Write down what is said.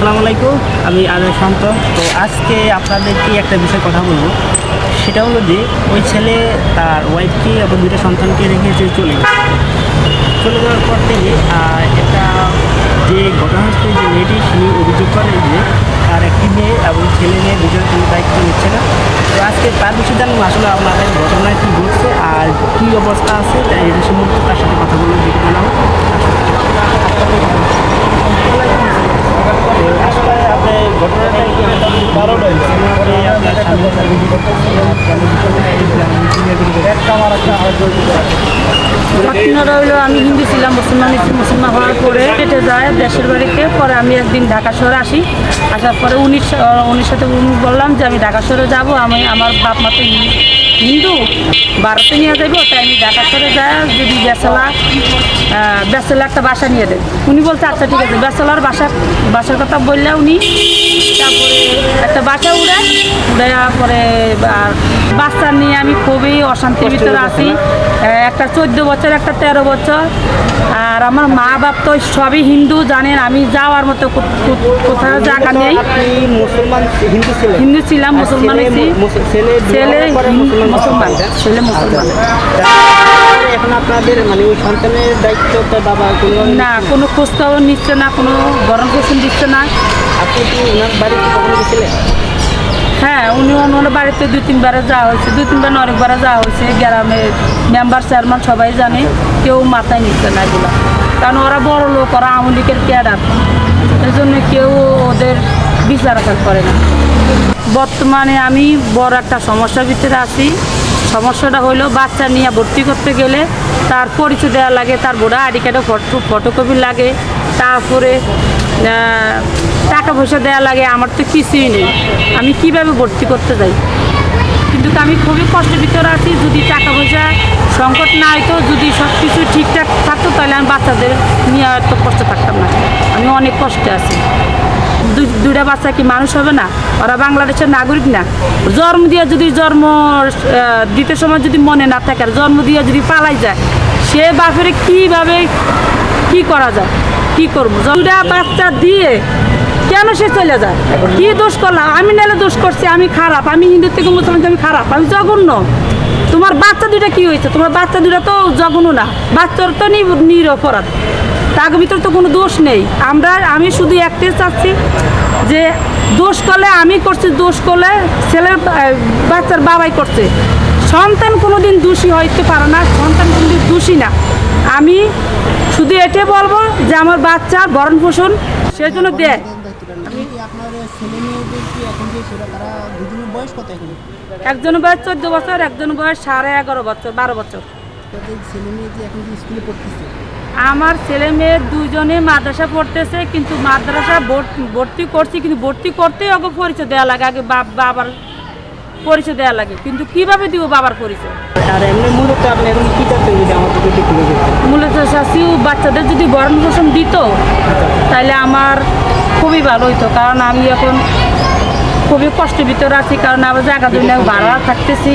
আসসালামু আলাইকুম, আমি আজয় শান্ত। তো আজকে আপনাদেরকে একটা বিষয়ে কথা বলব? সেটা হলো যে, ওই ছেলে তার ওয়াইফকে এবং দুটো সন্তানকে রেখেছে চলে চলে যাওয়ার পর থেকে একটা যে ঘটনাস্থলে যে মেয়েটি তিনি অভিযোগ করে যে তার একটি মেয়ে এবং ছেলে মেয়ে দুজন কোনো দায়িত্ব নিচ্ছে না। তো আজকে তার বিষয়ে জানব আসলে আপনাদের ঘটনা কী ঘটছে আর কী অবস্থা আছে এটা সম্পর্কে তার সাথে কথা বলব যেটা জানাব তো আসলে আপনি ঘটনাটা কি বারোটায় আপনার স্বামী ঘটনাটা আমি হিন্দু ছিলাম, মুসলমান মুসলমান হওয়ার পরে কেটে যায় দেশের বাড়িতে। পরে আমি একদিন ঢাকা শহরে আসি। আসার পরে উনিশ উনির সাথে বললাম যে, আমি ঢাকা শহরে যাব। আমি, আমার বাপ মা তো হিন্দু। ভারতে নিয়ে যাব তাই আমি ঢাকা শহরে যাই যদি বেসালা বেসালা একটা বাসা নিয়ে দেয় উনি বলছে আচ্ছা ঠিক আছে। বেসালার বাসা, বাসার কথা বললে উনি তারপরে একটা বাসা উড়ে উড়ে পরে আর বাচ্চা নিয়ে আমি খুবই অশান্তির ভিতরে আছি। একটা চোদ্দ বছর একটা তেরো বছর। আর আমার মা বাপ তো সবই হিন্দু জানেন আমি যাওয়ার মতো কোথাও জায়গা নেই। মুসলমান হিন্দু ছিলাম মুসলমান ছেলে মুসলমান ছেলে মুসলমান। তাহলে এখন আপনাদের মানে ওই সন্তানের দায়িত্বটা বাবা কোনো না কোনো খোঁজ খবর নিচ্ছে না কোনো গরম পোষণ দিচ্ছে না। আপনি কি ওনার বাড়িতে কখনো গেছিলেন? হ্যাঁ উনি ওনার বাড়িতে দুই তিনবারে যাওয়া হয়েছে দুই তিনবার অনেকবারে যাওয়া হয়েছে। গ্রামের মেম্বার চেয়ারম্যান সবাই জানে কেউ মাথায় নিচ্ছে না এগুলো। কারণ ওরা বড় লোক ওরা আওয়ামী লীগের ক্যাডার। এই জন্য কেউ ওদের বিচার করে না। বর্তমানে আমি বড় একটা সমস্যার ভিতরে আছি। সমস্যাটা হলো বাচ্চা নিয়ে ভর্তি করতে গেলে তার পরিচয় দেওয়া লাগে, তার বোর্ডা আইডি কার্ডে, ফটো, ফটোকপি লাগে, তারপরে টাকা পয়সা দেওয়া লাগে, আমার তো কিছুই নেই। আমি কীভাবে ভর্তি করতে যাই? কিন্তু আমি খুবই কষ্টের ভিতরে আছি, যদি টাকা পয়সা সংকট না হইতো, যদি সব কিছু ঠিকঠাক থাকতো, তাহলে আমি বাচ্চাদের নিয়ে এত কষ্ট থাকতাম না। আমি অনেক কষ্টে আছি। দুইটা বাচ্চা কি মানুষ হবে না? ওরা বাংলাদেশের নাগরিক না। জন্ম দিয়ে যদি জন্ম দিতে সময় যদি মনে না থাকে, আর জন্ম দিয়ে যদি পালাই যায়, সে বাপের কীভাবে কি করা যায়? কি করব? দুটা বাচ্চা দিয়ে কেন সে চলে যায়? কি দোষ করলাম? আমি নাহলে দোষ করছি, আমি খারাপ। আমি হিন্দু থেকে মুসলমান, আমি খারাপ। আমি জঘন্য। তোমার বাচ্চা দুটা কি হয়েছে? তোমার বাচ্চা দুটা তো জঘন্য না। বাচ্চার তো নিরপরাধ। তার ভিতরে তো কোনো দোষ নেই। আমরা আমি শুধু একটাই চাচ্ছি যে দোষ করলে আমি করছি, দোষ করলে ছেলের বাচ্চার বাবাই করছে। সন্তান কোনোদিন দোষী হইতে পারে না, সন্তান কোনোদিন দোষী না। আমি শুধু এটাই বলব যে আমার বাচ্চা ভরণ পোষণ সেজন্য দেয়। দুজনের বয়স চোদ্দ বছর, একজন বয়স সাড়ে এগারো বছর, বারো বছর। ছেলে মেয়ে যে এখন স্কুলে পড়তেছে? আমার ছেলে মেয়ে দুজনে মাদ্রাসা পড়তেছে কিন্তু মাদ্রাসা ভর্তি- ভর্তি করছি কিন্তু ভর্তি করতেই ওকে পরিচয় দেওয়া লাগে আগে বাবার পরিচয় দেওয়া লাগে। কিন্তু কীভাবে দিব বাবার পরিচয়? আর এমনি মূলত আপনি এখন কি চাচ্ছেন যদি আমাদের যদি মূলত শাশিও বাচ্চাদের যদি ভরণ পোষণ দিত তাহলে আমার খুবই ভালো হইতো কারণ আমি এখন খুবই কষ্টের ভিতরে আছি কারণ আমার জায়গা জন্য ভাড়া থাকতেছি।